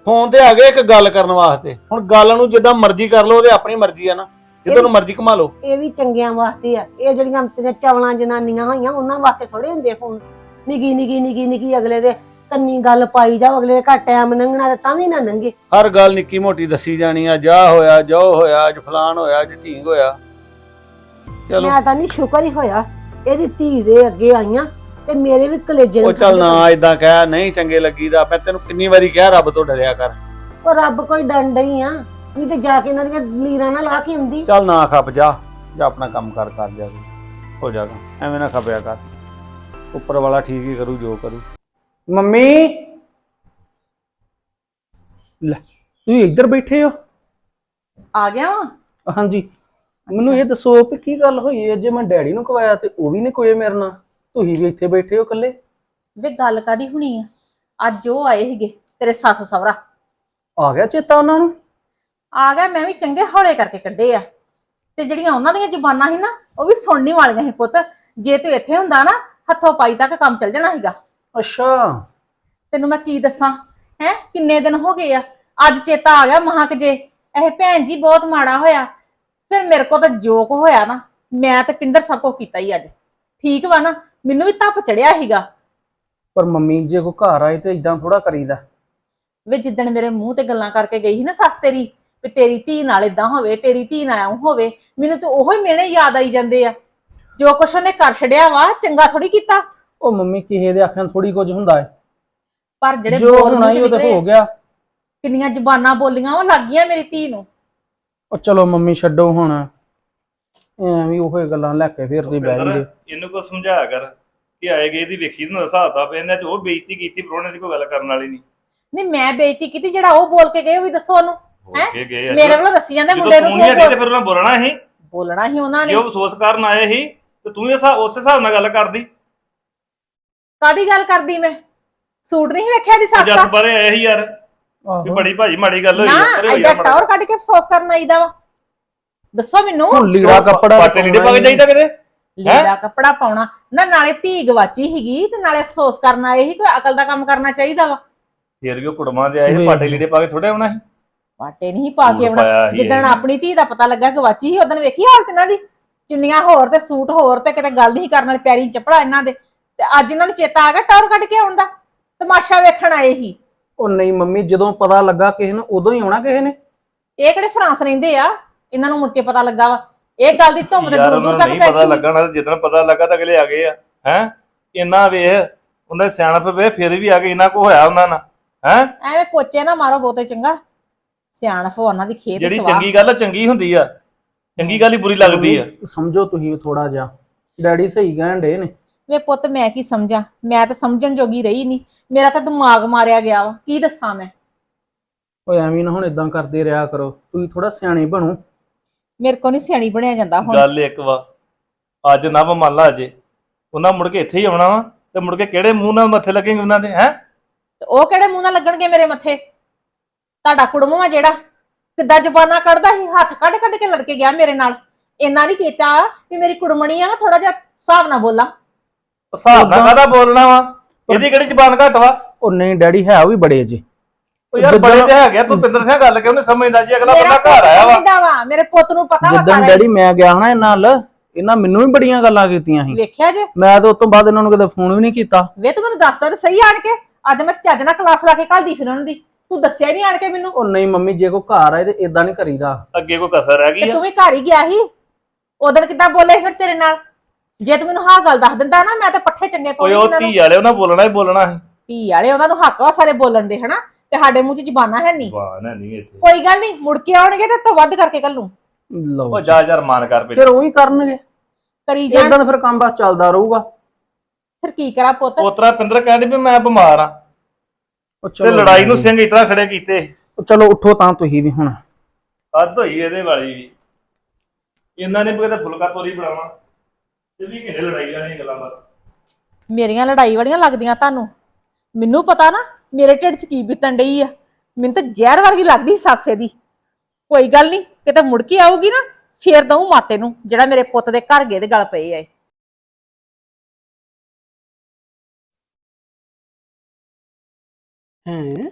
ਫੋਨ ਤੇ ਆ ਗਏ ਇੱਕ ਗੱਲ ਕਰਨ ਵਾਸਤੇ। ਹੁਣ ਗੱਲ ਨੂੰ ਜਿੱਦਾਂ ਮਰਜ਼ੀ ਕਰ ਲਓ ਉਹਦੇ ਆਪਣੀ ਮਰਜ਼ੀ ਆ ਨਾ। ਜਿੱਦਾਂ ਨੂੰ ਮਰਜ਼ੀ ਘੁਮਾ ਲਓ। ਇਹ ਵੀ ਚੰਗਿਆਂ ਵਾਸਤੇ ਆ। ਇਹ ਜਿਹੜੀਆਂ ਤੇਰੇ ਚਵਲਾਂ ਜਨਾਨੀਆਂ ਹੋਈਆਂ ਉਹਨਾਂ ਵਾਸਤੇ ਥੋੜੇ ਹੁੰਦੇ ਫੋਨ ਨਿੱਕੀ ਨਿੱਕੀ ਨਿੱਕੀ ਨਿੱਕੀ ਅਗਲੇ ਦੇ ਕੰਨੀ ਗੱਲ ਪਾਈ ਜਾਓ ਅਗਲੇ ਦੇ ਘੱਟ ਟਾਈਮ ਲੰਘਣਾ ਤੇ ਤਾਂ ਵੀ ਨਾ ਲੰਘੇ। ਹਰ ਗੱਲ ਨਿੱਕੀ ਮੋਟੀ ਦੱਸੀ ਜਾਣੀ ਆ ਜਾ ਹੋਇਆ ਜੋ ਹੋਇਆ ਅੱਜ ਫਲਾਨ ਹੋਇਆ ਅੱਜ ਢੀਂਗ ਹੋਇਆ। ਚਲੋ। ਮੈਂ ਤਾਂ ਨਹੀਂ ਸ਼ੁਕਰ ਹੀ ਹੋਇਆ ਇਹਦੀ ਧੀ ਦੇ ਅੱਗੇ ਆਈਆਂ ਤੇ ਮੇਰੇ ਵੀ ਕਲੇਜੇ ਉਹ ਚੱਲ ਨਾ ਇਦਾਂ ਕਹਿ ਨਹੀਂ ਚੰਗੇ ਲੱਗੀਦਾ ਮੈਂ ਤੈਨੂੰ ਕਿੰਨੀ ਵਾਰੀ ਕਿਹਾ ਰੱਬ ਤੋਂ ਡਰਿਆ ਕਰ। ਉਹ ਰੱਬ ਕੋਈ ਡੰਡਾ ਹੀ ਆ। ਨਹੀਂ ਤੇ ਜਾ ਕੇ ਇਹਨਾਂ ਦੀਆਂ ਲੀਰਾਂ ਨਾ ਲਾ ਕੇ ਆਉਂਦੀ। ਚੱਲ ਨਾ ਖੱਪ ਜਾ ਜਾ ਆਪਣਾ ਕੰਮ ਕਰ ਕਰ ਜਾ ਕੇ ਹੋ ਜਾਗਾ ਐਵੇਂ ਨਾ ਖਪਿਆ ਕਰ। ਉੱਪਰ ਵਾਲਾ ਠੀਕ ਹੀ ਕਰੂ ਜੋ ਕਰੂ। ਮੰਮੀ! ਲੈ ਤੁਸੀਂ ਇੱਧਰ ਬੈਠੇ ਹੋ? ਆ ਗਿਆ ਵਾਂ? ਹਾਂਜੀ। ਮੈਨੂੰ ਇਹ ਦੱਸੋ ਵੀ ਕੀ ਗੱਲ ਹੋਈ ਹੈ? ਜੇ ਮੈਂ ਡੈਡੀ ਨੂੰ ਕਵਾਇਆ ਤੇ ਉਹ ਵੀ ਨਹੀਂ ਕੋਏ ਮੇਰੇ ਨਾਲ। ਤੁਸੀਂ ਵੀ ਇੱਥੇ ਬੈਠੇ ਹੋ ਇਕੱਲੇ। ਵੇ ਗੱਲ ਕਾਦੀ ਹੋਣੀ ਆ? ਅੱਜ ਉਹ ਆਏ ਸੀਗੇ ਤੇਰੇ ਸੱਸ ਸਵਰਾ ਆ ਗਿਆ ਚੇਤਾ ਉਹਨਾਂ ਨੂੰ? ਆ ਗਿਆ ਮੈਂ ਵੀ ਚੰਗੇ ਹੌਲੇ ਕਰਕੇ ਕੱਢੇ ਆ। ਤੇ ਜਿਹੜੀਆਂ ਉਹਨਾਂ ਦੀਆਂ ਜ਼ਬਾਨਾਂ ਸੀ ਨਾ ਉਹ ਵੀ ਸੁਣਨੀ ਵਾਲੀਆਂ ਸੀ ਪੁੱਤ। ਜੇ ਤੂੰ ਇੱਥੇ ਹੁੰਦਾ ਨਾ ਹੱਥੋਂ ਪਾਈ ਤੱਕ ਕੰਮ ਚੱਲ ਜਾਣਾ ਸੀਗਾ। ਅੱਛਾ। ਤੈਨੂੰ ਮੈਂ ਕੀ ਦੱਸਾਂ? ਹੈ ਕਿੰਨੇ ਦਿਨ ਹੋ ਗਏ ਆ? ਅੱਜ ਚੇਤਾ ਆ ਗਿਆ ਮਹਾਂ ਕਿ ਜੇ। ਇਹ ਭੈਣ ਜੀ ਬਹੁਤ ਮਾੜਾ ਹੋਇਆ। ਫਿਰ ਮੇਰੇ ਕੋ ਤਾਂ ਜੋ ਕੁ ਹੋਇਆ ਨਾ। ਮੈਂ ਤੇ ਪਿੰਦਰ ਸਭ ਕੁਝ ਕੀਤਾ ਹੀ ਅੱਜ। ਠੀਕ ਵਾ ਨਾ? ਮੈਨੂੰ ਵੀ ਧੱਪ ਚੜਿਆ ਸੀਗਾ। ਪਰ ਮੰਮੀ ਜੇ ਕੋ ਘਰ ਆਏ ਤੇ ਇਦਾਂ ਥੋੜਾ ਕਰੀਦਾ। ਵੇ ਜਿੱਦਣ ਮੇਰੇ ਮੂੰਹ ਤੇ ਗੱਲਾਂ ਕਰਕੇ ਗਈ ਸੀ ਨਾ ਸੱਸ ਤੇਰੀ ਵੀ ਤੇਰੀ ਧੀ ਨਾਲ ਇਦਾਂ ਹੋਵੇ ਤੇਰੀ ਧੀ ਨਾਲ ਐਂ ਹੋਵੇ ਮੈਨੂੰ ਤਾਂ ਉਹੋ ਹੀ ਮਿਹਣੇ ਯਾਦ ਆਈ ਜਾਂਦੇ ਆ। ਜੋ ਕੁਛ ਉਹਨੇ ਕਰ ਛੜਿਆ ਵਾ ਚੰਗਾ ਥੋੜੀ ਕੀਤਾ। ਉਹ ਮੰਮੀ ਕਿਸੇ ਦੇ ਆਖਿਆਂ ਥੋੜੀ ਕੁਝ ਹੁੰਦਾ ਹੈ ਪਰ ਜਿਹੜੇ ਜੋ ਬੋਲ ਹੋਣਾ ਹੀ ਉਹ ਤਾਂ ਹੋ ਗਿਆ। ਕਿੰਨੀਆਂ ਜ਼ਬਾਨਾਂ ਬੋਲੀਆਂ ਉਹ ਲੱਗ ਗਈਆਂ ਮੇਰੀ ਧੀ ਨੂੰ। ਉਹ ਚਲੋ ਮੰਮੀ ਛੱਡੋ ਹੁਣ। ਐਵੇਂ ਉਹੇ ਗੱਲਾਂ ਲੈ ਕੇ ਫਿਰ ਤੁਸੀਂ ਬਹਿ ਜਾਂਦੇ। ਇਹਨੂੰ ਕੋ ਸਮਝਾਇਆ ਕਰ। ਕਿ ਆਏ ਗਏ ਦੀ ਵੇਖੀ ਨੂੰ ਹਿਸਾਬ ਤਾਂ ਪੈਂਦਾ ਚ ਉਹ ਬੇਇੱਜ਼ਤੀ ਕੀਤੀ ਪਰੋਣੇ ਦੀ ਕੋਈ ਗੱਲ ਕਰਨ ਵਾਲੀ ਨਹੀਂ। ਨਹੀਂ ਮੈਂ ਬੇਇੱਜ਼ਤੀ ਕੀਤੀ ਜਿਹੜਾ ਉਹ ਬੋਲ ਕੇ ਗਏ ਉਹ ਵੀ ਦੱਸੋ ਉਹਨੂੰ। ਹੋ? ਹੈਂ? ਕੇ ਗਏ ਅੱਜ। ਮੇਰੇ ਵੱਲੋਂ ਦੱਸੀ ਜਾਂਦੇ ਜਦੋਂ ਮੁੰਡੇ ਨੂੰ ਤੂੰ ਨਹੀਂ ਕਿਉਂ ਹਟੀ ਤੇ ਫਿਰ ਉਹਨਾਂ ਬੋਲਣਾ ਸੀ। ਬੋਲਣਾ ਹੀ ਉਹਨਾਂ ਜੇ ਨੇ ਉਹ ਅਫਸੋਸ ਕਰਨ ਆਏ ਸੀ ਤੇ ਤੂੰ ਇਹ ਉਸ ਹਿਸਾਬ ਨਾਲ ਗੱਲ ਕਰਦੀ। ਕਾਦੀ ਗੱਲ ਕਰਦੀ ਮੈਂ? ਸੂਟ ਨਹੀਂ ਵੇਖਿਆ ਦੀ ਸੱਸ ਜੱਸ ਦਾ? ਬਾਰੇ ਆਏ ਸੀ ਯਾਰ। ਵੀ ਆਹੋ। ਬੜੀ ਭਾਜੀ ਮਾੜੀ ਗੱਲ ਹੋਈ ਨਾ ਆ, ਪਰੇ ਹੋਈ ਐਡਾ ਆ ਮਾੜਾ ਟੌਰ ਕੱਢ ਕੇ ਅਫਸੋਸ ਕਰਨ ਆਈਦਾ ਵਾ। ਦੱਸੋ ਮੈਨੂੰ। ਲੀੜਾ ਕੱਪੜਾ ਪਾਟੇ ਲੀੜੇ ਪਾ ਕੇ ਜਾਈਦਾ ਕਿਤੇ? ਲੀੜਾ ਕੱਪੜਾ ਪਾਉਣਾ। ਨਾ ਨਾਲੇ ਧੀ ਗਵਾਚੀ ਹੀਗੀ ਤੇ ਨਾਲੇ ਅਫਸੋਸ ਕਰਨ ਆਏ ਸੀ ਕੋਈ ਅਕਲ ਦਾ ਕੰਮ ਕਰਨਾ ਚਾਹੀਦਾ ਵਾ। ਫਿਰ ਵੀ ਉਹ ਕੁੜਮਾਂ ਦੇ ਆਏ ਪਾਟੇ। ਲੀੜੇ ਪਾ ਕੇ ਥੋੜੇ ਆਉਣਾ ਸੀ। ਪਾਟੇ ਨਹੀਂ ਪਾ ਕੇ ਆਉਣਾ। ਪਾਇਆ ਜਿੱਦਣ ਇਹਨੇ। ਆਪਣੀ ਧੀ ਦਾ ਪਤਾ ਲੱਗਾ ਗਵਾਚੀ ਸੀ ਉਦੋਂ ਵੇਖੀ ਹਾਲਤ ਇਹਨਾਂ ਦੀ। ਚੁੰਨੀਆਂ ਹੋਰ ਤੇ ਸੂਟ ਹੋਰ ਤੇ ਕਿਤੇ ਗੱਲ ਨਹੀਂ ਕਰਨ ਵਾਲੀ ਪੈਰੀ ਚੱਪੜਾ ਇਹਨਾਂ ਦੇ। ਤੇ ਅੱਜ ਇਹਨਾਂ ਨੂੰ ਚੇਤਾ ਆ ਗਿਆ ਟੌਰ ਕੱਢ ਕੇ ਆਉਣ ਦਾ। ਤਮਾਸ਼ਾ ਵੇਖਣ ਆਏ ਸੀ। ਉਹ ਨਹੀਂ ਮੰਮੀ ਜਦੋਂ ਪਤਾ ਲੱਗਾ ਕਿਸੇ ਨੂੰ ਉਦੋਂ ਹੀ ਆਉਣਾ ਕਿਸੇ ਨੇ। ਇਹ ਕਿਹੜੇ ਫਰਾਂਸ ਰਹਿੰਦੇ ਆ? ਇਹਨਾਂ ਨੂੰ ਮੁੜ ਕੇ ਪਤਾ ਲੱਗਾ ਵਾ। ਇਹ ਗੱਲ ਦੀ ਧੁੰਮ ਤੇ ਯਾਰ ਦੂਰ ਉਹਨਾਂ ਦੂਰ ਨੂੰ ਤੱਕ ਨਹੀਂ ਪੈ ਪਤਾ ਗਈ। ਲੱਗਣਾ ਤੇ ਜਿੱਦਣ ਪਤਾ ਲੱਗਾ ਤਾਂ ਅਗਲੇ ਆ ਗਏ ਆ। ਹੈ? ਇੰਨਾ ਵੇਖ ਉਹਨਾਂ ਦੇ ਸਿਆਣਪ ਵੇ ਫਿਰ ਵੀ ਆ ਕੇ ਇਹਨਾਂ ਕੋ ਹੋਇਆ ਉਹਨਾਂ ਨਾਲ। ਹੈ? ਐਵੇਂ ਪੋਚੇ ਨਾ ਮਾਰੋ ਬਹੁਤੇ ਚੰਗਾ। ਸਿਆਣਪ ਉਹਨਾਂ ਦੀ ਖੇਤ ਜਿਹੜੀ ਸਵਾ ਚੰਗੀ ਗੱਲ ਆ, ਚੰਗੀ ਹੁੰਦੀ ਆ। ਚੰਗੀ ਗੱਲ ਹੀ ਬੁਰੀ ਲੱਗਦੀ ਆ। ਸਮਝੋ ਤੁਸੀਂ ਥੋੜਾ ਜਿਹਾ। ਡੈਡੀ ਸਹੀ ਕਹਿਣ ਡੇ ਨੇ। ਵੇ ਪੁੱਤ ਮੈਂ ਕੀ ਸਮਝਾਂ? ਮੈਂ ਤਾਂ ਸਮਝਣ ਜੋਗੀ ਰਹੀ ਨਹੀਂ ਮੇਰਾ ਤਾਂ ਦਿਮਾਗ ਮਾਰਿਆ ਗਿਆ ਵਾ। ਕੀ ਦੱਸਾਂ ਮੈਂ? ਓਏ ਐਵੇਂ ਨਾ ਹੁਣ ਇਦਾਂ ਕਰਦੇ ਰਿਹਾ ਕਰੋ। ਤੁਸੀਂ ਥੋੜਾ ਸਿਆਣੇ ਬਣੋ। ਮੇਰੇ ਕੋ ਨਹੀਂ ਸਿਆਣੀ ਬਣਿਆ ਜਾਂਦਾ ਹੁਣ। ਗੱਲ ਇੱਕ ਵਾ ਅੱਜ ਨਵ ਮੰਨ ਲਾ ਅਜੇ। ਉਹਨਾਂ ਮੁੜ ਕੇ ਇੱਥੇ ਹੀ ਆਉਣਾ ਵਾ ਤੇ ਮੁੜ ਕੇ ਕਿਹੜੇ ਮੂੰਹ ਨਾਲ ਮੱਥੇ ਲੱਗੇਗੇ ਉਹਨਾਂ ਦੇ ਹੈ? ਤੇ ਉਹ ਕਿਹੜੇ ਮੂੰਹ ਨਾਲ ਲੱਗਣਗੇ ਮੇਰੇ ਮੱਥੇ? ਤੁਹਾਡਾ ਕੁੜਮ ਵਾ ਜਿਹੜਾ ਕਿੱਦਾਂ ਜ਼ਬਾਨਾਂ ਕੱਢਦਾ ਸੀ ਹੱਥ ਕੱਢ ਕੱਢ ਕੇ ਲੜ ਕੇ ਗਿਆ ਮੇਰੇ ਨਾਲ। ਇੰਨਾ ਨਹੀਂ ਕੀਤਾ ਵੀ ਮੇਰੀ ਕੁੜਮਣੀ ਆ ਥੋੜਾ ਜਿਹਾ ਹਿਸਾਬ ਨਾਲ ਬੋਲਾਂ। ਹਿਸਾਬ ਨਾਲ ਕਾਹਦਾ ਬੋਲਣਾ ਵਾ? ਇਹਦੀ ਕਿਹੜੀ ਜ਼ਬਾਨ ਘੱਟ ਵਾ? ਉਹ ਨਹੀਂ ਡੈਡੀ ਹੈ ਉਹ ਵੀ ਬੜੇ ਜੇ। ਉਹ ਯਾਰ ਜਿੱਦਣ- ਬੜੇ ਤੇ ਹੈਗੇ ਆ, ਤੂੰ ਪਿੰਦਰ ਸਿੰਘ ਗੱਲ ਕਿਉਂ ਨਹੀਂ ਸਮਝਦਾ ਜੀ? ਅਗਲਾ ਮੇਰਾ ਬੰਦਾ ਘਰ ਆਇਆ ਵਾ। ਮੁੰਡਾ ਵਾ ਮੇਰੇ ਪੁੱਤ ਨੂੰ ਪਤਾ ਵਾ ਜਿੱਦਣ ਸਾਰਾ ਡੈਡੀ ਮੈਂ ਗਿਆ ਇਹਨਾਂ ਨਾਲ ਇਹਨਾਂ ਮੈਨੂੰ ਵੀ ਬੜੀਆਂ ਗੱਲਾਂ ਕੀਤੀਆਂ ਸੀ। ਵੇਖਿਆ ਜੇ। ਮੈਂ ਤਾਂ ਉਸ ਤੋਂ ਬਾਅਦ ਇਹਨਾਂ ਨੂੰ ਕਦੇ ਫੋਨ ਵੀ ਨਹੀਂ ਕੀਤਾ। ਵੇ ਤੂੰ ਮੈਨੂੰ ਦੱਸਦਾ ਤੇ ਸਹੀ ਆਣ ਕੇ। ਅੱਜ ਮੈਂ ਚੱਜ ਨਾਲ ਕਲਾਸ ਲਾ ਕੇ ਘੱਲਦੀ ਫਿਰ ਉਹਨਾਂ ਦੀ। ਤੂੰ ਦੱਸਿਆ ਨਹੀਂ ਆਣ ਕੇ ਮੈਨੂੰ। ਉਹ ਨਹੀਂ ਮੰਮੀ ਜੇ ਕੋ ਘਰ ਆਏ ਤੇ ਇਦਾਂ ਨਹੀਂ ਕਰੀਦਾ। ਅੱਗੇ ਕੋਈ ਕਸਰ ਰਹਿ ਗਈ ਤੇ ਆ? ਤੂੰ ਵੀ ਘਰ ਹੀ ਗਿਆ ਸੀ। ਉਦੋਂ ਕਿੱਦਾਂ ਬੋਲੇ ਫਿਰ ਤੇਰੇ ਨਾਲ? ਜੇ ਤੂੰ ਮੈਨੂੰ ਹਾਂ ਗੱਲ ਦੱਸ ਦਿੰਦਾ ਨਾ ਮੈਂ ਤਾਂ ਪੱਠੇ ਚੰਗੇ ਓਏ ਪਾਉਣੇ ਉਹ ਨੂੰ। ਧੀ ਵਾਲੇ ਉਹਨਾਂ ਬੋਲਣਾ ਹੀ ਬੋਲਣਾ ਸੀ। ਧੀ ਵਾਲੇ ਉਹਨਾਂ ਨੂੰ ਹੱਕ ਵਾ ਸਾਰੇ ਬੋਲਣ ਦੇ ਹਨਾ? ਤੇ ਸਾਡੇ ਮੂੰਹ 'ਚ ਜ਼ਬਾਨਾਂ ਹੈ ਨਹੀਂ। ਵਾਹ ਨਾ ਨਹੀਂ ਇੱਥੇ। ਕੋਈ ਗੱਲ ਨਹੀਂ ਮੁੜ ਕੇ ਆਉਣਗੇ ਤੇ ਤੋਂ ਵੱਧ ਕਰਕੇ ਕੱਲੂ। ਲਓ ਉਹ ਜਾ। ਯਾਰ ਮਾਨ ਕਰ ਪੇ ਫਿਰ ਉਹ ਹੀ ਕਰਨਗੇ। ਕਰੀ ਜਾਣ। ਇਦਾਂ ਫਿਰ ਕੰਮ ਬਸ ਚੱਲਦਾ ਰਹੂਗਾ। ਫਿਰ ਕੀ ਕਰਾਂ ਪੁੱਤ? ਉਤਰਾ ਪਿੰਦਰ ਕਹਿੰਦੇ ਵੀ ਮੈਂ ਬਿਮਾਰ ਆ। ਉਹ ਤੇ ਚਲੋ ਲੜਾਈ ਨੂੰ ਸਿੰਘ ਇਤਨਾ ਖੜੇ ਕੀਤੇ। ਉਹ ਚਲੋ ਉੱਠੋ ਤਾਂ ਤੁਸੀਂ ਵੀ ਹੁਣ। ਅੱਧ ਹੋਈ ਇਹਦੇ ਵਾਲੀ ਵੀ। ਇਹਨਾਂ ਨੇ ਬਗਦੇ ਫੁਲਕਾ ਤੋਰੀ ਬਣਾਵਾ। ਤੇ ਵੀ ਕਿਹਨੇ ਲੜਾਈ ਵਾਲੀਆਂ ਗੱਲਾਂ ਬਾਤ। ਮੇਰੀਆਂ ਲੜਾਈ ਵਾਲੀਆਂ ਲੱਗਦੀਆਂ ਤੁਹਾਨੂੰ? ਮੈਨੂੰ ਪਤਾ ਨਾ ਮੇਰੇ ਢਿੱਡ 'ਚ ਕੀ ਬੀਤਣ ਡਈ ਆ। ਮੈਨੂੰ ਤਾਂ ਜ਼ਹਿਰ ਵਰਗੀ ਲੱਗਦੀ ਸਾਸੇ ਦੀ ਕੋਈ ਗੱਲ ਨਹੀਂ ਕਿਤੇ ਮੁੜ ਕੇ ਆਊਗੀ ਨਾ ਫੇਰ ਦਊ ਮਾਤੇ ਨੂੰ ਜਿਹੜਾ ਮੇਰੇ ਪੁੱਤ ਦੇ ਘਰ ਗਏ ਦੇ ਗਲ ਪਏ ਐ ਹੈ?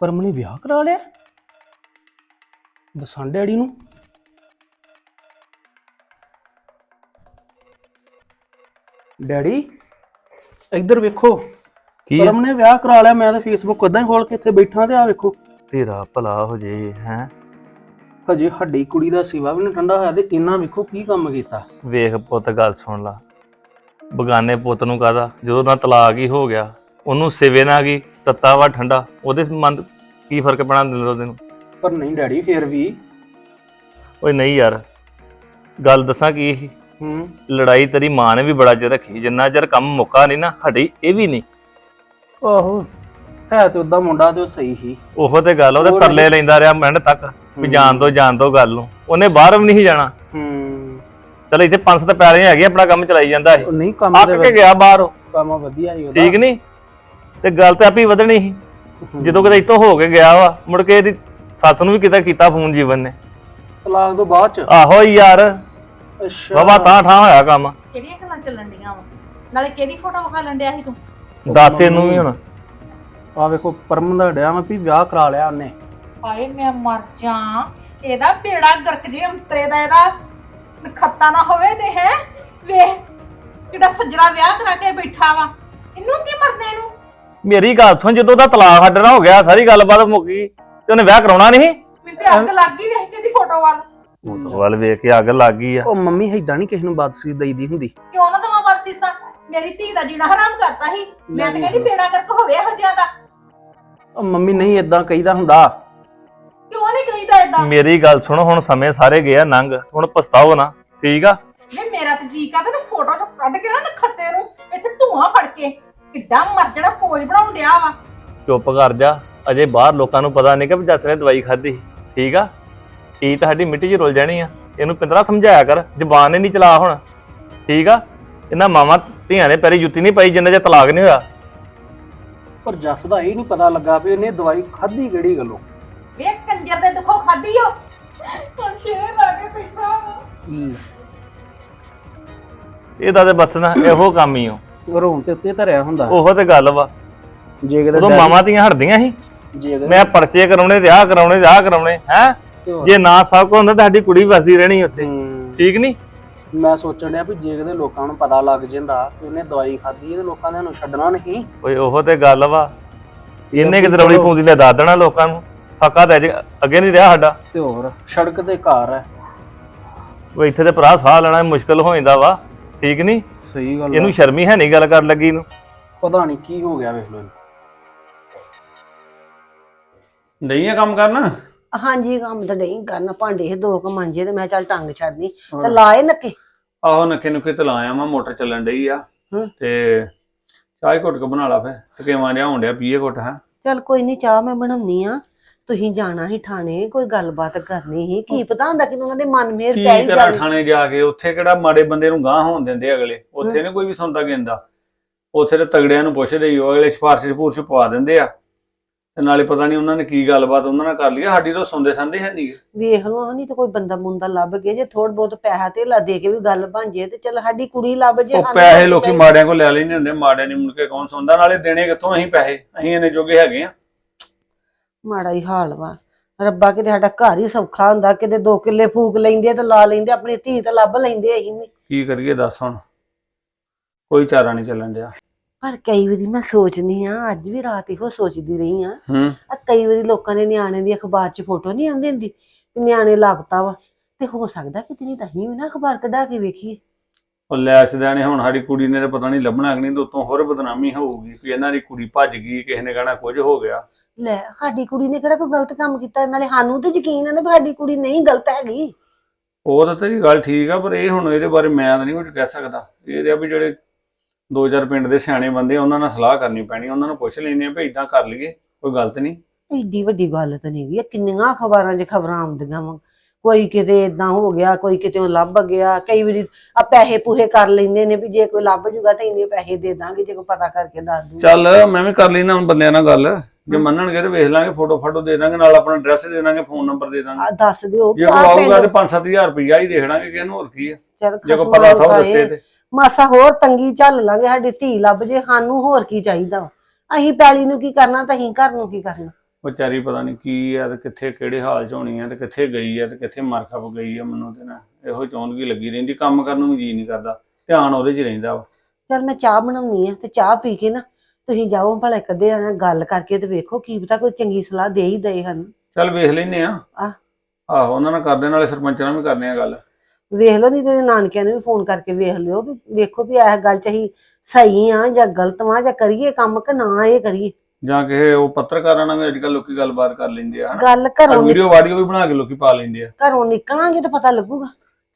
ਪਰਮ ਨੇ ਵਿਆਹ ਕਰਾ ਲਿਆ? ਦੱਸਾਂ ਡੈਡੀ ਨੂੰ। ਡੈਡੀ ਇੱਧਰ ਵੇਖੋ। ਕੀ? ਪਰਮ ਨੇ ਵਿਆਹ ਕਰਾ ਲਿਆ ਮੈਂ ਤਾਂ ਫੇਸਬੁੱਕ ਉਦਾਂ ਹੀ ਖੋਲ ਕੇ ਇੱਥੇ ਬੈਠਾ ਤੇ ਆ ਵੇਖੋ। ਤੇਰਾ ਭਲਾ ਹੋ ਜੇ ਹੈ? ਹਜੇ ਹੱਡੀ ਕੁੜੀ ਦਾ ਸਿਵਾ ਵੀ ਨਹੀਂ ਠੰਡਾ ਹੋਇਆ ਤੇ ਇਹਨਾਂ ਵੇਖੋ ਕੀ ਕੰਮ ਕੀਤਾ। ਵੇਖ ਪੁੱਤ ਗੱਲ ਸੁਣ ਲਾ। ਬਗਾਨੇ ਪੁੱਤ ਨੂੰ ਕਾਹਦਾ? ਜਦੋਂ ਨਾ ਤਲਾਕ ਹੀ ਹੋ ਗਿਆ ਉਹਨੂੰ ਸਿਵੇ ਨਾ ਗਈ ਤੱਤਾ ਵਾ ਠੰਡਾ ਉਹਦੇ ਮਨ ਕੀ ਫ਼ਰਕ ਪੈਣਾ ਦਿਨ ਉਹਦੇ ਨੂੰ ਪਰ ਨਹੀਂ ਡੈਡੀ ਫੇਰ ਵੀ। ਓਏ ਨਹੀਂ ਯਾਰ ਗੱਲ ਦੱਸਾਂ ਕੀ ਸੀ? ਹੂੰ। ਲੜਾਈ ਤੇਰੀ ਮਾਂ ਨੇ ਵੀ ਬੜਾ ਚਿਰ ਰੱਖੀ ਜਿੰਨਾ ਚਿਰ ਕੰਮ ਮੁੱਕਾ ਨਹੀਂ ਨਾ ਸਾਡੀ ਇਹ ਵੀ ਨਹੀਂ। ਆਹੋ ਹੈ ਤੇ ਉਦਾਂ ਮੁੰਡਾ ਤੇ ਉਹ ਸਹੀ ਸੀ। ਉਹੋ ਤੇ ਗੱਲ ਉਹਦੇ ਹੋਰ ਤਰਲੇ ਲੈਂਦਾ ਰਿਹਾ ਮਿੰਟ ਤੱਕ ਵੀ ਜਾਣ ਦੋ ਜਾਣ ਦੋ ਗੱਲ ਨੂੰ। ਉਹਨੇ ਬਾਹਰ ਵੀ ਨਹੀਂ ਸੀ ਜਾਣਾ। ਹੂੰ। ਚਲ ਇੱਥੇ ਪੰਜ ਸੱਤ ਪੈਰੇ ਹੈਗੇ ਆਪਣਾ ਕੰਮ ਚਲਾਈ ਜਾਂਦਾ ਉਹ ਸੀ ਨਹੀਂ ਕੰਮ ਅੱਕ ਦੇ ਕੇ ਗਿਆ ਬਾਹਰ। ਉਹ ਕੰਮ ਵਧੀਆ ਸੀ ਉਹਦਾ। ਠੀਕ ਨਹੀਂ? ਤੇ ਗੱਲ ਤੇ ਆਪੀ ਵਧਣੀ ਸੀ। ਜਦੋਂ ਕਿਤੇ ਇੱਥੋਂ ਹੋ ਕੇ ਗਿਆ ਵਾ ਮੁੜ ਕੇ ਇਹਦੀ ਸੱਸ ਨੂੰ ਵੀ ਕਿਤੇ ਕੀਤਾ ਫੋਨ ਜੀਵਨ ਨੇ। ਤਲਾਕ ਤੋਂ ਬਾਅਦ ਚ? ਆਹੋ ਯਾਰ। ਅੱਛਾ। ਬਾਬਾ ਤਾਂ ਠਾਂ ਹੋਇਆ ਕੰਮ। ਕਿਹੜੀਆਂ ਗੱਲਾਂ ਚੱਲਣ ਡੀਆਂ ਵਾ? ਨਾਲੇ ਕਿਹੜੀ ਫੋਟੋ ਵਿਖਾ ਲੈਂਦਿਆ ਸੀ ਤੂੰ? ਦੱਸ ਇਹਨੂੰ ਵੀ ਹੁਣ। ਆ ਵੇਖੋ ਪਰਮ ਦਾ ਡਿਆ ਮੈਂ ਵੀ ਵਿਆਹ ਕਰਾ ਲਿਆ ਉਹਨੇ। ਹਾਏ ਮੈਂ ਮਰ ਜਾ ਇਹਦਾ ਬੇੜਾ ਗਰਕ ਜੇ ਅੰਤਰੇ ਦਾ ਇਹਦਾ ਖੱਤਾ ਨਾ ਹੋਵੇ ਤੇ ਹੈ। ਵੇਖ ਕਿਹੜਾ ਸੱਜਰਾ ਵਿਆਹ ਕਰਾ ਕੇ ਬੈਠਾ ਵਾ। ਇਹਨੂੰ ਕੀ ਮਰਨੇ ਨੂੰ ਮੇਰੀ ਗੱਲ ਸੁਣ ਜਦੋਂ ਦਾ ਤਲਾਕ ਹੱਡਣਾ ਹੋ ਗਿਆ ਸਾਰੀ ਗੱਲਬਾਤ ਮੁੱਕ ਗਈ ਤੇ ਉਹਨੇ ਵਿਆਹ ਕਰਾਉਣਾ ਨਹੀਂ? ਮੈਨੂੰ ਤੇ ਅੱਗ ਲੱਗ ਗਈ ਵੇਖ ਕੇ ਦੀ ਫੋਟੋ ਵੱਲ। ਵੱਲ ਵੇਖ ਕੇ ਅੱਗ ਲੱਗ ਗਈ ਆ। ਉਹ ਮੰਮੀ ਏਦਾਂ ਨਹੀਂ ਕਿਸੇ ਨੂੰ ਬਦਸੀ ਦਈਦੀ ਹੁੰਦੀ। ਕਿਉਂ ਨਾ ਦਵਾ ਵਰਸੀਸਾ ਮੇਰੀ ਧੀ ਦਾ ਜੀਣਾ ਹਰਾਮ ਕਰਤਾ ਸੀ। ਮੈਂ ਤਾਂ ਕਹਿੰਦੀ ਬੇੜਾ ਗਰਕ ਹੋਵੇ ਇਹੋ ਜਿਹਾ ਦਾ ਉਹ ਮੰਮੀ ਨਹੀਂ ਏਦਾਂ ਕਹੀਦਾ ਹੁੰਦਾ। ਕਿਉਂ ਨਹੀਂ ਕਹੀਦਾ ਏਦਾਂ? ਮੇਰੀ ਗੱਲ ਸੁਣ ਹੁਣ ਸਮੇਂ ਸਾਰੇ ਗਏ ਆ ਨੰਗ। ਹੁਣ ਪਛਤਾਓ ਨਾ ਠੀਕ ਆ? ਵੇ ਮੇਰਾ ਤੇ ਜੀ ਕਰਦਾ ਤੇ ਫੋਟੋ ਚ ਕੱਢ ਕੇ ਨਾ ਨਖੱਤੇ ਨੂੰ। ਇੱਥੇ ਧੂਆਂ ਫੜ ਕੇ। ਕਿੱਡਾ ਮਰ ਜਾਣਾ ਪੋਜ ਬਣਾਉਣ ਡਿਆ ਵਾ। ਚੁੱਪ ਕਰ ਜਾ ਅਜੇ ਬਾਹਰ ਲੋਕਾਂ ਨੂੰ ਪਤਾ ਨਹੀਂ ਕਿ ਵੀ ਜੱਸ ਨੇ ਦਵਾਈ ਖਾਧੀ। ਠੀਕ ਆ? ਇਹ ਤਾਂ ਸਾਡੀ ਮਿੱਟੀ 'ਚ ਰੁਲ ਜਾਣੀ ਆ? ਇਹਨੂੰ ਪਿੰਦਰਾ ਸਮਝਾਇਆ ਕਰ ਜ਼ਬਾਨ ਹੀ ਨਹੀਂ ਚਲਾ ਹੁਣ। ਠੀਕ ਆ? ਇਹਨਾਂ ਮਾਵਾਂ ਧੀਆਂ ਨੇ ਪੈਰੀ ਜੁੱਤੀ ਨਹੀਂ ਪਾਈ ਜਿੰਨਾ ਚਿਰ ਤਲਾਕ ਨਹੀਂ ਹੋਇਆ। ਪਰ ਜੱਸ ਦਾ ਇਹ ਨਹੀਂ ਪਤਾ ਲੱਗਾ ਵੀ ਇਹਨੇ ਦਵਾਈ ਖਾਧੀ ਕਿਹੜੀ ਗੱਲੋਂ। ਵੇ ਕੰਜਰ ਦੇ ਦੁੱਖੋਂ ਖਾਦੀ ਓ। ਹੁਣ ਸ਼ੇਰ ਲਾ ਕੇ ਬੈਠਾ ਵਾ। ਇਹਦਾ ਤੇ ਬਸ ਨਾ ਇਹੋ ਕੰਮ ਹੀ ਓ। ਰੋਣ ਤੇ ਉੱਤੇ ਧਰਿਆ ਹੁੰਦਾ। ਉਹੋ ਤੇ ਗੱਲ ਵਾ। ਜੇ ਕਿਤੇ ਉਦੋਂ ਡੈਡੀ- ਮਾਵਾਂ ਧੀਆਂ ਹਟਦੀਆਂ ਸੀ। ਜੇ ਕਿਤੇ- ਮੈਂ ਪਰਚੇ ਕਰਾਉਣੇ ਤੇ ਆਹ ਕਰਾਉਣੇ ਤੇ ਆਹ ਕਰਾਉਣੇ ਹੈ। ਜੇ ਨਾ ਸਭ ਕੋ ਹੁੰਦਾ ਤਾਂ ਸਾਡੀ ਕੁੜੀ ਵਸਦੀ ਰਹਿਣੀ ਉੱਥੇ। ਹੂੰ। ਠੀਕ ਨਹੀਂ ਮੈਂ ਸੋਚਣ ਡਿਆ ਵੀ ਜੇ ਕਿਤੇ ਲੋਕਾਂ ਨੂੰ ਪਤਾ ਲੱਗ ਜਾਂਦਾ ਕਿ ਉਹਨੇ ਦਵਾਈ ਖਾਧੀ ਤੇ ਲੋਕਾਂ ਨੇ ਉਹਨੂੰ ਛੱਡਣਾ ਨਹੀਂ। ਓਏ ਉਹੋ ਤੇ ਗੱਲ ਵਾ। ਇਹਨੇ ਕਿਤੇ ਰੌਲੀ ਪੂੰਦੀ ਲੈ ਦੱਸ ਦੇਣਾ ਲੋਕਾਂ ਨੂੰ। ਫੱਕਾ ਤੇ ਅੱਗੇ ਨਹੀਂ ਰਿਹਾ ਸਾਡਾ। ਤੇ ਹੋਰ ਸੜਕ ਤੇ ਘਰ ਹੈ। ਉਹ ਇੱਥੇ ਤੇ ਭਰਾ ਸਾਹ ਲੈਣਾ ਮੁਸ਼ਕਲ ਹੋ ਜਾਂਦਾ ਵਾ। ਠੀਕ ਨਹੀਂ? ਸਹੀ ਗੱਲ ਇਹਨੂੰ ਸ਼ਰਮੀ ਹੈ ਨਹੀਂ ਗੱਲ ਕਰਨ ਲੱਗੀ ਨੂੰ? ਪਤਾ ਨਹੀਂ ਕੀ ਹੋ ਗਿਆ ਵੇਖ ਲੋ ਨਹੀਂ ਆ ਕੰਮ ਕਰਨਾ? ਹਾਂਜੀ ਕੰਮ ਤਾਂ ਨਹੀਂ ਕਰਨਾ। ਭਾਂਡੇ ਇਹ ਦੋ ਕੁ ਮਾਂਜੇ ਤੇ ਮੈਂ ਚੱਲ ਟੰਗ ਛੱਡਨੀ ਤੇ ਲਾਏ ਨੱਕੇ? ਆਹੋ ਨੱਕੇ ਨੁਕੇ ਤੇ ਲਾਇਆ ਮੈਂ ਮੋਟਰ ਚੱਲਣ ਡਈ ਆ। ਤੇ ਚਾਹ ਘੁੱਟ ਕੇ ਬਣਾ ਲਾ ਫੇ ਟਕੇਵਾਂ ਜਿਹਾ ਹੋਣ ਡਿਆ ਪੀਏ ਘੁੱਟ ਹੈ? ਚੱਲ ਕੋਈ ਨਹੀਂ ਚਾਹ ਮੈਂ ਬਣਾਉਣੀ ਆ। ਤੁਸੀਂ ਜਾਣਾ ਹੀ ਠਾਣੇ ਕੋਈ ਗੱਲਬਾਤ ਕਰਨੀ ਸੀ? ਕੀ ਪਤਾ ਹੁੰਦਾ ਕਿ ਉਹਨਾਂ ਦੇ ਮਨ ਮੇਰ ਕੀ ਪੈ ਹੀ ਕਰਾਂ ਜਾਵੇ ਥਾਣੇ ਜਾ ਕੇ? ਉੱਥੇ ਕਿਹੜਾ ਮਾੜੇ ਬੰਦੇ ਨੂੰ ਗਾਂਹ ਹੋਣ ਦਿੰਦੇ ਅਗਲੇ? ਉੱਥੇ ਨੀ ਕੋਈ ਵੀ ਸੁਣਦਾ ਗਿੰਦਾ ਉੱਥੇ ਤੇ ਤਗੜਿਆਂ ਨੂੰ ਪੁੱਛਦੇ ਹੀ ਉਹ ਅਗਲੇ ਸਿਫਾਰਿਸ਼ ਸਪੂਰਸ਼ ਪਵਾ ਦਿੰਦੇ ਆ। ਤੇ ਨਾਲੇ ਪਤਾ ਨਹੀਂ ਉਹਨਾਂ ਨੇ ਕੀ ਗੱਲਬਾਤ ਉਹਨਾਂ ਨਾਲ ਕਰ ਲਈ ਆ, ਸਾਡੀ ਤਾਂ ਸੁਣਦੇ ਸੰਦੇ ਹੈ ਨਹੀਂ ਵੇਖ ਲਓ ਨਹੀਂ ਤਾਂ ਕੋਈ ਬੰਦਾ ਮੁੰਡਾ ਲੱਭ ਕੇ ਜੇ ਥੋੜ ਬਹੁਤ ਪੈਸਾ ਧੇਲਾ ਦੇ ਕੇ ਵੀ ਗੱਲ ਬਣ ਜੇ ਤੇ ਚੱਲ ਸਾਡੀ ਕੁੜੀ ਲੱਭ ਜੇ ਉਹ ਸਾਨੂੰ ਪੈਸੇ ਲੋਕੀ। ਮਾੜਿਆਂ ਕੋਲ ਲੈ ਲੈਂਦੇ ਹੁੰਦੇ ਮਾੜਿਆਂ ਨਹੀਂ ਮੁੜ ਕੇ ਕੌਣ ਸੁਣਦਾ? ਨਾਲੇ ਦੇਣੇ ਕਿੱਥੋਂ? ਅਸੀਂ ਪੈਸੇ ਅਸੀਂ ਇਹਨੇ ਜੋਗੇ ਹੈਗੇ ਆ। ਮਾੜਾ ਹੀ ਹਾਲ ਵਾ। ਰੱਬਾ ਕਿਤੇ ਸਾਡਾ ਘਰ ਹੀ ਸੌਖਾ ਹੁੰਦਾ ਕਿਤੇ ਦੋ ਕਿੱਲੇ ਫੂਕ ਲੈਂਦੇ ਤੇ ਲਾ ਲੈਂਦੇ ਆਪਣੀ ਧੀ ਤੇ ਲੱਭ ਲੈਂਦੇ ਅਸੀਂ ਵੀ ਕੀ ਕਰੀਏ ਦੱਸ ਹੁਣ। ਕੋਈ ਚਾਰਾ ਨਹੀਂ ਚੱਲਣ ਡਿਆ। ਪਰ ਕਈ ਵਾਰੀ ਮੈਂ ਸੋਚਦੀ ਆ ਅੱਜ ਵੀ ਰਾਤ ਇਹੋ ਸੋਚਦੀ ਰਹੀ ਆ ਹੂੰ। ਆ ਕਈ ਵਾਰੀ ਲੋਕਾਂ ਦੇ ਨਿਆਣੇ ਦੀ ਅਖਬਾਰ 'ਚ ਫੋਟੋ ਨਹੀਂ ਆਉਂਦੀ ਹੁੰਦੀ ਕਿ ਨਿਆਣੇ ਲਾਪਤਾ ਵਾ। ਤੇ ਹੋ ਸਕਦਾ ਕਿ ਨਹੀਂ ਤਾਂ ਅਸੀਂ ਵੀ ਨਾ ਅਖਬਾਰ ਕਢਾ ਕੇ ਵੇਖੀਏ। ਉਹ ਲੈਸ ਦੇਣੇ ਹੁਣ ਸਾਡੀ ਕੁੜੀ ਨੇ ਤਾਂ ਪਤਾ ਨਹੀਂ ਲੱਭਣਾ ਕਿ ਨਹੀਂ ਤੇ ਉਤੋਂ ਹੋਰ ਬਦਨਾਮੀ ਹੋਊਗੀ ਵੀ ਇਹਨਾਂ ਦੀ ਕੁੜੀ ਭੱਜ ਗਈ ਕਿਸੇ ਨੇ ਕਹਿਣਾ ਕੁਝ ਹੋ ਗਿਆ। ਲੈ ਸਾਡੀ ਕੁੜੀ ਨੇ ਕਿਹੜਾ ਕੋਈ ਗਲਤ ਕੰਮ ਕੀਤਾ? ਨਾਲੇ ਸਾਨੂੰ ਤੇ ਯਕੀਨ ਹੈ ਨਾ ਵੀ ਸਾਡੀ ਕੁੜੀ ਨਹੀਂ ਗਲਤ ਹੈਗੀ। ਉਹ ਤਾਂ ਤੇਰੀ ਗੱਲ ਠੀਕ ਆ ਪਰ ਇਹ ਹੁਣ ਇਹਦੇ ਬਾਰੇ ਮੈਂ ਤਾਂ ਨਹੀਂ ਕੁਝ ਕਹਿ ਸਕਦਾ। ਇਹ ਤੇ ਆ ਵੀ ਜਿਹੜੇ ਦੋ ਚਾਰ ਪਿੰਡ ਦੇ ਸਿਆਣੇ ਬੰਦੇ ਆ, ਉਹਨਾਂ ਨਾਲ ਸਲਾਹ ਕਰਨੀ ਪੈਣੀ ਉਹਨਾਂ ਨੂੰ ਪੁੱਛ ਲੈਣੇ ਆ ਵੀ ਇਦਾਂ ਕਰ ਲਈਏ ਕੋਈ ਗਲਤ ਨਹੀਂ। ਏਡੀ ਵੱਡੀ ਗੱਲ ਤਾਂ ਨਹੀਂ ਵੀ ਕਿੰਨੀਆਂ ਅਖਬਾਰਾਂ 'ਚ ਖਬਰਾਂ ਆਉਂਦੀਆਂ ਵਾ। ਕੋਈ ਕਿਤੇ ਇਦਾਂ ਹੋ ਗਿਆ ਕੋਈ ਕਿਤੇ ਲੱਭ ਗਿਆ ਕਈ ਵਾਰੀ ਆ ਪੈਸੇ ਪੂਹੇ ਕਰ ਲੈਂਦੇ ਨੇ ਵੀ ਜੇ ਕੋਈ ਲੱਭ ਜੂਗਾ ਤਾਂ ਇੰਨੇ ਪੈਸੇ ਦੇ ਦਾਂਗੇ ਜੇ ਕੋਈ ਪਤਾ ਕਰਕੇ ਦੱਸ ਦੂਗਾ। ਚੱਲ ਮੈਂ ਵੀ ਕਰ ਲੈਣਾ ਹੁਣ ਬੰਦਿਆਂ ਨਾਲ ਗੱਲ। ਜੇ ਮੰਨਣਗੇ ਤੇ ਵੇਖ ਲਾਂਗੇ ਫੋਟੋ ਫਾਟੋ ਦੇ ਦਾਂਗੇ ਨਾਲ ਆਪਣਾ ਐਡਰੈਸ ਦੇ ਦਾਂਗੇ ਫੋਨ ਨੰਬਰ ਦੇ ਦਾਂਗੇ। ਆ ਦੱਸ ਦਿਓ ਜੇ ਵੀ ਕੋ ਆਹ ਆਊਗਾ ਤੇ ਪਿੰਡ- 5-7000 ਰੁਪਈਆ ਹੀ ਦੇਖਣਾਗੇ ਕਿ ਇਹਨੂੰ ਹੋਰ ਕੀ ਆ? ਚੱਲ ਜੇ ਕੋ ਖਸਮ ਪਤਾ ਥਾ ਦੱਸੇ। ਤੇ। ਮਾਸਾ ਹੋਰ ਤੰਗੀ ਝੱਲ ਲਾਂਗੇ ਸਾਡੀ ਧੀ ਲੱਭ ਜੇ ਸਾਨੂੰ ਹੋਰ ਕੀ ਚਾਹੀਦਾ। ਅਸੀਂ ਪੈਲੀ ਨੂੰ ਕੀ ਕਰਨਾ ਤੇ ਅਸੀਂ ਘਰ ਨੂੰ ਕੀ ਕਰਨਾ? ਵਿਚਾਰੀ ਪਤਾ ਨਹੀਂ ਕੀ ਆ ਤੇ ਕਿੱਥੇ ਕਿਹੜੇ ਹਾਲ ਚ ਹੋਣੀ ਆ ਤੇ ਕਿੱਥੇ ਗਈ ਆ ਤੇ ਕਿੱਥੇ ਮਰ ਖਪ ਗਈ ਆ ਮੈਨੂੰ ਤੇ ਨਾ। ਇਹੋ ਚੌਂਦਗੀ ਲੱਗੀ ਰਹਿੰਦੀ ਕੰਮ ਕਰਨ ਨੂੰ ਵੀ ਜੀ ਨਹੀਂ ਕਰਦਾ। ਧਿਆਨ ਉਹਦੇ 'ਚ ਹੀ ਰਹਿੰਦਾ ਵਾ। ਚੱਲ ਮੈਂ ਚਾਹ ਬਣਾਉਣੀ ਆ ਤੇ ਚਾਹ ਪੀ ਕੇ ਨਾ ਤੁਸੀਂ ਜਾਓ ਭਲੇ ਕਦੇ ਨਾਲ ਗੱਲ ਕਰਕੇ ਤੇ ਵੇਖੋ ਕੀ ਪਤਾ ਕੋਈ ਚੰਗੀ ਸਲਾਹ ਦੇ ਹੀ ਦੇ ਹਨ। ਚੱਲ ਵੇਖ ਲੈਨੇ ਆ। ਆਹ। ਆਹੋ ਉਹਨਾਂ ਨਾਲ ਕਰਦੇ ਨਾਲੇ ਸਰਪੰਚ ਨਾਲ ਵੀ ਕਰਨੇ ਆ ਗੱਲ। ਵੇਖ ਲਓ ਨਹੀਂ ਤੇ ਨਾਨਕਿਆਂ ਨੂੰ ਵੀ ਫੋਨ ਕਰਕੇ ਵੇਖ ਲਿਓ ਵੀ ਵੇਖੋ ਵੀ ਇਹ ਗੱਲ ਚ ਅਸੀਂ ਸਹੀ ਆ ਜਾਂ ਗਲਤ ਆ ਜਾਂ ਕਰੀਏ ਕੰਮ ਕਿ ਨਾ ਇਹ ਕਰੀਏ। ਜਾਂ ਕਿਸੇ ਉਹ ਪੱਤਰਕਾਰਾਂ ਨਾਲ ਵੀ ਅੱਜ ਕੱਲ ਲੋਕੀ ਗੱਲਬਾਤ ਕਰ ਲੈਂਦੇ ਆ ਹਨਾ? ਗੱਲ ਘਰੋਂ ਨਿਕ- ਵੀਡੀਓ ਵਾਡੀਓ ਵੀ ਬਣਾ ਕੇ ਲੋਕੀ ਪਾ ਲੈਂਦੇ ਆ। ਘਰੋਂ ਨਿਕਲਾਂਗੇ ਤਾਂ ਪਤਾ ਲੱਗੂਗਾ।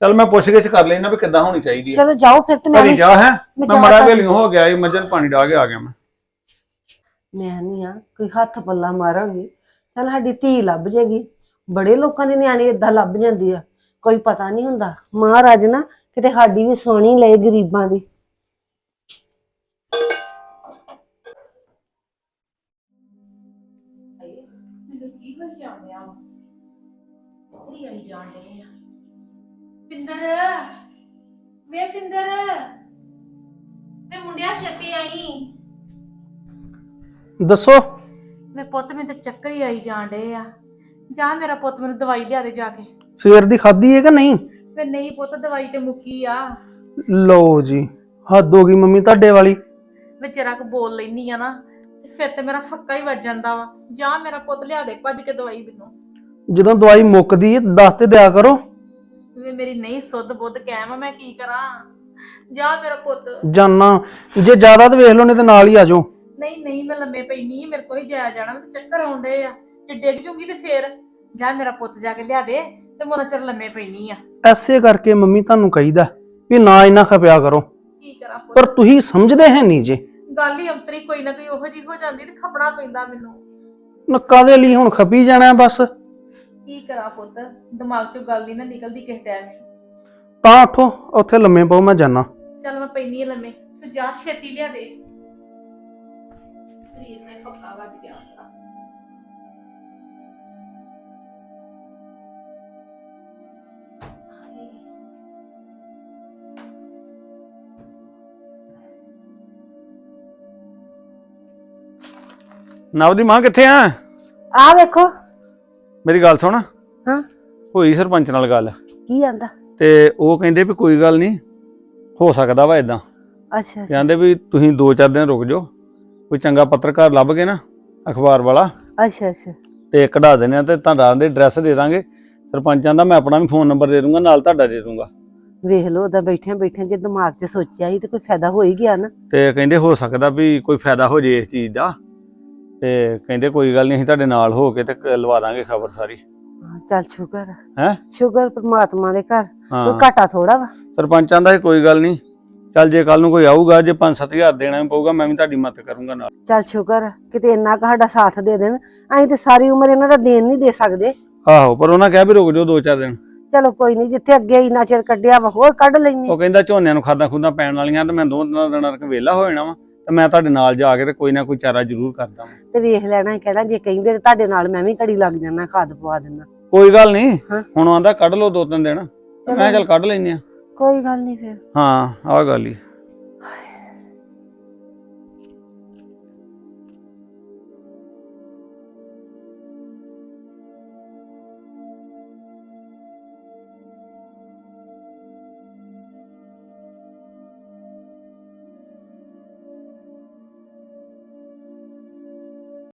ਚੱਲ ਮੈਂ ਪੁੱਛ ਗਿੱਛ ਕਰ ਲੈਣਾ ਵੀ ਕਿੱਦਾਂ ਹੋਣੀ ਚਾਹੀਦੀ ਆ। ਚਲੋ ਜਾਓ ਫਿਰ ਤੇ ਮੈਂ ਘਰੀ ਵੀ- ਜਾ ਹੈ? ਮੈਂ ਮੈਂ ਚਾਹ ਮੜਾ ਵੇਲੀਓ ਹੋ ਗਿਆ ਇਹ ਮੱਝਾਂ ਨੂੰ ਪਾਣੀ ਡਾ ਕੇ ਆ ਗਿਆ ਮੈਂ। ਮੈਂ ਨਹੀਂ ਆ, ਕੋਈ ਹੱਥ ਪੱਲਾ ਮਾਰਾਂਗੇ। ਚੱਲ ਸਾਡੀ ਧੀ ਲੱਭ ਜੇਗੀ। ਬੜੇ ਲੋਕਾਂ ਦੇ ਨਿਆਣੇ ਇਦਾਂ ਲੱਭ ਜਾਂਦੀ ਆ। ਕੋਈ ਪਤਾ ਨਹੀਂ ਹੁੰਦਾ। ਮਹਾਰਾਜ ਨਾ ਕਿਤੇ ਸਾਡੀ ਵੀ ਸੋਣੀ ਲਏ ਗਰੀਬਾਂ ਦੀ। ਮੈਨੂੰ ਕੀ ਹੋ ਜਾਣਿਆ ਆ? ਪਿੰਦਰ, ਵੇ ਪਿੰਦਰ। ਵੇ ਮੁੰਡਿਆ, ਛੇਤੀ ਆਈ। ਦੱਸੋ। ਵੇ ਪੁੱਤ ਮੈਨੂੰ ਤੇ ਚੱਕਰ ਹੀ ਆਈ ਜਾਣਦੇ ਆ। ਜਾ ਮੇਰਾ ਪੁੱਤ ਮੈਨੂੰ ਦਵਾਈ ਲਿਆ ਦੇ ਜਾ ਕੇ। ਸਵੇਰ ਦੀ ਖਾਧੀ ਹੈ ਕਿ ਨਹੀਂ? ਵੇ ਨਹੀਂ ਪੁੱਤ ਦਵਾਈ ਤੇ ਮੁੱਕੀ ਆ। ਲਓ ਜੀ ਹੱਦ ਹੋ ਗਈ ਮੰਮੀ ਤੁਹਾਡੇ ਵਾਲੀ। ਵੇ ਜਰਾ ਕੁ ਬੋਲ ਲੈਨੀ ਆ ਨਾ ਤੇ ਫਿਰ ਤੇ ਮੇਰਾ ਫੱਕਾ ਹੀ ਵੱਜ ਜਾਂਦਾ ਵਾ। ਜਾ ਮੇਰਾ ਪੁੱਤ ਲਿਆ ਦੇ ਭੱਜ ਕੇ ਦਵਾਈ ਮੈਨੂੰ। ਜਦੋਂ ਦਵਾਈ ਮੁੱਕਦੀ ਹੈ ਦੱਸ ਤੇ ਦਿਆ ਕਰੋ। ਵੇ ਮੇਰੀ ਨਹੀਂ ਸੁੱਧ ਬੁੱਧ ਕਾਇਮ ਆ ਮੈਂ ਕੀ ਕਰਾਂ? ਜਾ ਮੇਰਾ ਪੁੱਤ। ਜਾਨਾ ਜੇ ਜ਼ਿਆਦਾ ਤਾਂ ਵੇਖ ਲਓ ਨਹੀਂ ਤੇ ਨਾਲ ਹੀ ਆ ਜਾਓ। ਨਹੀਂ ਨਹੀਂ ਮੈਂ ਲੰਮੇ ਪਈ ਨਹੀਂ ਮੇਰੇ ਕੋਲ ਨਹੀਂ ਜਾਇਆ ਜਾਣਾ ਮੈਨੂੰ ਚੱਕਰ ਆਉਂਦੇ ਆ। ਜੇ ਡਿੱਗ ਜੂਗੀ ਤੇ ਫੇਰ ਜਾ ਮੇਰਾ ਪੁੱਤ ਜਾ ਕੇ ਲਿਆ ਦੇ ਤੇ ਮੋਨਾ ਚਿਰ ਲੰਮੇ ਪੈਣੀ ਆ। ਐਸੇ ਕਰਕੇ ਮੰਮੀ ਤੁਹਾਨੂੰ ਕਹੀਦਾ ਵੀ ਨਾ ਇੰਨਾ ਖਪਿਆ ਕਰੋ। ਕੀ ਕਰਾਂ ਪੁੱਤ? ਪਰ ਤੁਸੀਂ ਸਮਝਦੇ ਹੈ ਨਹੀਂ ਜੇ। ਗੱਲ ਹੀ ਅੰਤਰੀ ਕੋਈ ਨਾ ਕੋਈ ਉਹੋ ਜੀ ਹੋ ਜਾਂਦੀ ਤੇ ਖਪਣਾ ਪੈਂਦਾ ਮੈਨੂੰ। ਨੱਕਾ ਦੇ ਲਈ ਹੁਣ ਖਪੀ ਜਾਣਾ ਹੈ ਬਸ। ਕੀ ਕਰਾਂ ਪੁੱਤ? ਦਿਮਾਗ ਚੋਂ ਗੱਲ ਹੀ ਨਾ ਨਿਕਲਦੀ ਕਿਸੇ ਟਾਈਮ ਤਾਂ ਉਠੋ ਉੱਥੇ ਲੰਮੇ ਪਾਓ ਮੈਂ ਜਾਨਾ। ਚੱਲ ਮੈਂ ਪੈਣੀ ਆ ਲੰਮੇ। ਤੂੰ ਜਾ ਛੇਤੀ ਲਿਆ ਦੇ। ਸਰੀਰ ਨੇ ਫੱਕਾ ਵੱਜ ਗਿਆ ਆਪਣਾ ਨਵ ਦੀ ਮਾਂ ਕਿੱਥੇ ਆ? ਆ ਵੇਖੋ। ਮੇਰੀ ਗੱਲ ਸੁਣ। ਹਾਂ। ਹੋਈ ਸਰਪੰਚ ਨਾਲ ਗੱਲ। ਕੀ ਆਂਦਾ? ਤੇ ਉਹ ਕਹਿੰਦੇ ਵੀ ਕੋਈ ਗੱਲ ਨਹੀਂ ਹੋ ਸਕਦਾ ਵਾ ਇਦਾਂ ਅੱਛਾ ਅੱਛਾ। ਕਹਿੰਦੇ ਵੀ ਤੁਸੀਂ 2-4 ਦਿਨ ਰੁਕ ਜਾਓ। ਕੋਈ ਚੰਗਾ ਪੱਤਰਕਾਰ ਲੱਭ ਕੇ ਨਾ ਅਖਬਾਰ ਵਾਲਾ ਅੱਛਾ ਅੱਛਾ। ਤੇ ਕਢਾ ਦਿੰਦੇ ਆ ਤੇ ਤੁਹਾਡਾ ਦੇ ਐਡਰੈਸ ਦੇ ਦਾਂਗੇ। ਸਰਪੰਚਾਂ ਦਾ ਮੈਂ ਆਪਣਾ ਵੀ ਫੋਨ ਨੰਬਰ ਦੇ ਦੂੰਗਾ ਨਾਲ ਤੁਹਾਡਾ ਦੇ ਦੂੰਗਾ। ਵੇਖ ਲਓ ਉਹਦਾ ਬੈਠਿਆਂ ਬੈਠਿਆਂ ਜੇ ਦਿਮਾਗ 'ਚ ਸੋਚਿਆ ਸੀ ਤੇ ਕੋਈ ਫਾਇਦਾ ਹੋ ਹੀ ਗਿਆ ਨਾ। ਤੇ ਕਹਿੰਦੇ ਹੋ ਸਕਦਾ ਵੀ ਕੋਈ ਫਾਇਦਾ ਹੋ ਜੇ ਇਸ ਚੀਜ਼ ਦਾ। ਤੇ ਕਹਿੰਦੇ ਕੋਈ ਗੱਲ ਨਹੀਂ ਅਸੀਂ ਤੁਹਾਡੇ ਨਾਲ ਹੋ ਕੇ ਤੇ ਕ- ਲਵਾ ਦਾਂਗੇ ਖਬਰ ਸਾਰੀ। ਹਾਂ, ਚੱਲ ਸ਼ੁਕਰ। ਹੈਂ? ਸ਼ੁਕਰ ਪ੍ਰਮਾਤਮਾ ਦੇ ਘਰ। ਕੋਈ ਹਾਂ। ਘਾਟਾ ਥੋੜਾ ਵਾ। ਸਰਪੰਚਾਂ ਦਾ ਕੋਈ ਗੱਲ ਨਹੀਂ। ਚੱਲ ਜੇ ਕੱਲ ਨੂੰ ਕੋਈ ਆਊਗਾ ਜੇ 5-7000 ਦੇਣਾ ਪਊਗਾ ਮੈਂ ਵੀ ਤੁਹਾਡੀ ਮਦਦ ਕਰੂੰਗਾ ਨਾਲ। ਚੱਲ ਸ਼ੁਕਰ ਆ, ਕਿਤੇ ਇੰਨਾ ਕੁ ਸਾਡਾ ਸਾਥ ਦੇ ਦੇਣ। ਅਸੀਂ ਤੇ ਸਾਰੀ ਉਮਰ ਇਹਨਾਂ ਦਾ ਦੇਣ ਨਹੀਂ ਦੇ ਸਕਦੇ। ਆਹੋ ਪਰ ਉਹਨਾਂ ਕਿਹਾ ਵੀ ਰੁਕ ਜਾਓ 2-4 ਦਿਨ। ਚਲੋ ਕੋਈ ਨਹੀਂ ਜਿੱਥੇ ਅੱਗੇ ਇੰਨਾ ਚਿਰ ਕੱਢਿਆ ਵਾ ਹੋਰ ਕੱਢ ਲੈਨੇ ਉਹ ਕਹਿੰਦਾ ਝੋਨਿਆਂ ਨੂੰ ਖਾਦਾਂ ਖੁਦਾਂ ਪੈਣ ਵਾਲੀਆਂ ਤੇ ਮੈਂ ਦੋ ਦਿਨਾਂ ਦਿਨਾਂ ਤੱਕ ਵਿਹਲਾ ਹੋ ਜਾਣਾ ਵਾ ਤੇ ਮੈਂ ਤੁਹਾਡੇ ਨਾਲ ਜਾ ਕੇ ਤੇ ਕੋਈ ਨਾ ਕੋਈ ਚਾਰਾ ਜ਼ਰੂਰ ਕਰਦਾ ਵਾਂ। ਤੇ ਵੇਖ ਲੈਣਾ ਸੀ ਕਹਿਣਾ ਜੇ ਕਹਿੰਦੇ ਤੇ ਤੁਹਾਡੇ ਨਾਲ ਮੈਂ ਵੀ ਘੜੀ ਲੱਗ ਜਾਣਾ ਖਾਦ ਪਵਾ ਦੇਣਾ ਕੋਈ ਗੱਲ ਨਹੀਂ ਹਾਂ। ਹੁਣ ਆਂਦਾ ਕੱਢ ਲਓ ਦੋ ਤਿੰਨ ਦਿਨ। ਮੈਂ ਕਿਹਾ ਚੱਲ ਕੱਢ ਲੈਨੇ ਆ ਕੋਈ ਗੱਲ ਨਹੀਂ ਫਿਰ। ਹਾਂ ਆਹ ਗੱਲ ਹੀ